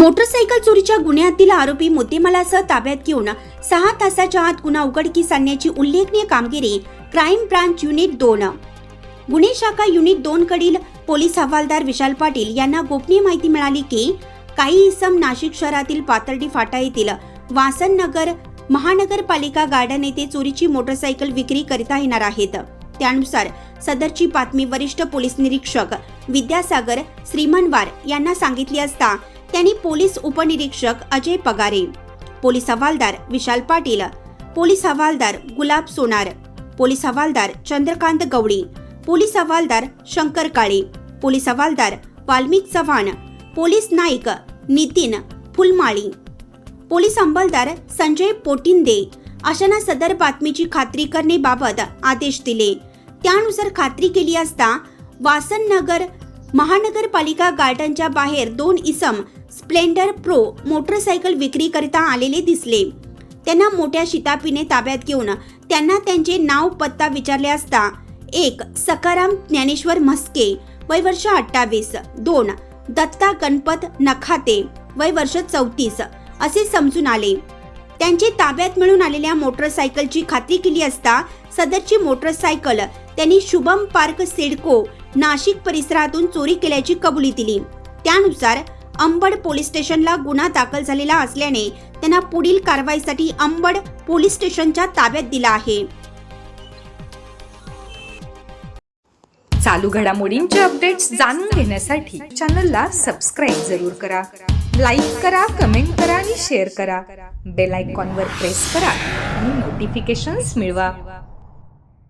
Motorcycle चोरीच्या गुन्ह्यातील आरोपी मोतीमालासह ताब्यात घेऊन सहा तासाच्या आत गुन्हा उघडकीस आणण्याची उल्लेखनीय कामगिरी क्राईम ब्रांच युनिट दोन. गुन्हे शाखा युनिट दोन कडील पोलीस हवालदार विशाल पाटील यांना गोपनीय माहिती मिळाली की काही इसम नाशिक शहरातील पातर्डी फाटा येथील वासन नगर महानगरपालिका गार्डन येथे चोरीची मोटरसायकल विक्री करता येणार आहेत. त्यानुसार सदरची बातमी वरिष्ठ पोलीस निरीक्षक विद्यासागर श्रीमनवार यांना सांगितली असता त्यांनी पोलीस उपनिरीक्षक अजय पगारे पोलीस हवालदार विशाल पाटील पोलीस हवालदार गुलाब सोनार पोलीस हवालदार चंद्रकांत गवळी पोलीस हवालदार Shankar Kale police havaldar Valmik Chavan police Naik Nitin Phulmali police अंमलदार Sanjay Potinde अशांना सदर बातमीची खात्री करण्याबाबत आदेश दिले. त्यानुसार खात्री केली असता वासन नगर महानगरपालिका गार्डनच्या बाहेर दोन इसम स्प्लेंडर प्रो मोटरसायकल विक्रीकरिता आलेले दिसले. त्यांना मोठ्या शितापीने ताब्यात घेऊन त्यांना त्यांचे नाव पत्ता विचारले असता एक सकाराम ज्ञानेश्वर म्हस्के वय वर्ष अठ्ठावीस दोन दत्ता गणपत नखाते वय वर्ष चौतीस असे समजून आले. त्यांचे ताब्यात मिळून आलेल्या मोटरसायकलची खात्री केली असता सदरची मोटरसायकल त्यांनी शुभम पार्क सिडको नाशिक परिसरातून चोरी केल्याची कबुली दिली. त्यानुसार अंबड पोलीस स्टेशनला गुन्हा दाखल झालेला असल्याने त्यांना पुढील कारवाईसाठी अंबड पोलीस स्टेशनच्या ताब्यात दिला आहे. चालू घडामोडींचे अपडेट्स जाणून घेण्यासाठी चॅनलला सबस्क्राईब जरूर करा. लाईक करा कमेंट करा आणि शेअर करा. बेल आयकॉनवर प्रेस करा आणि नोटिफिकेशन्स मिळवा.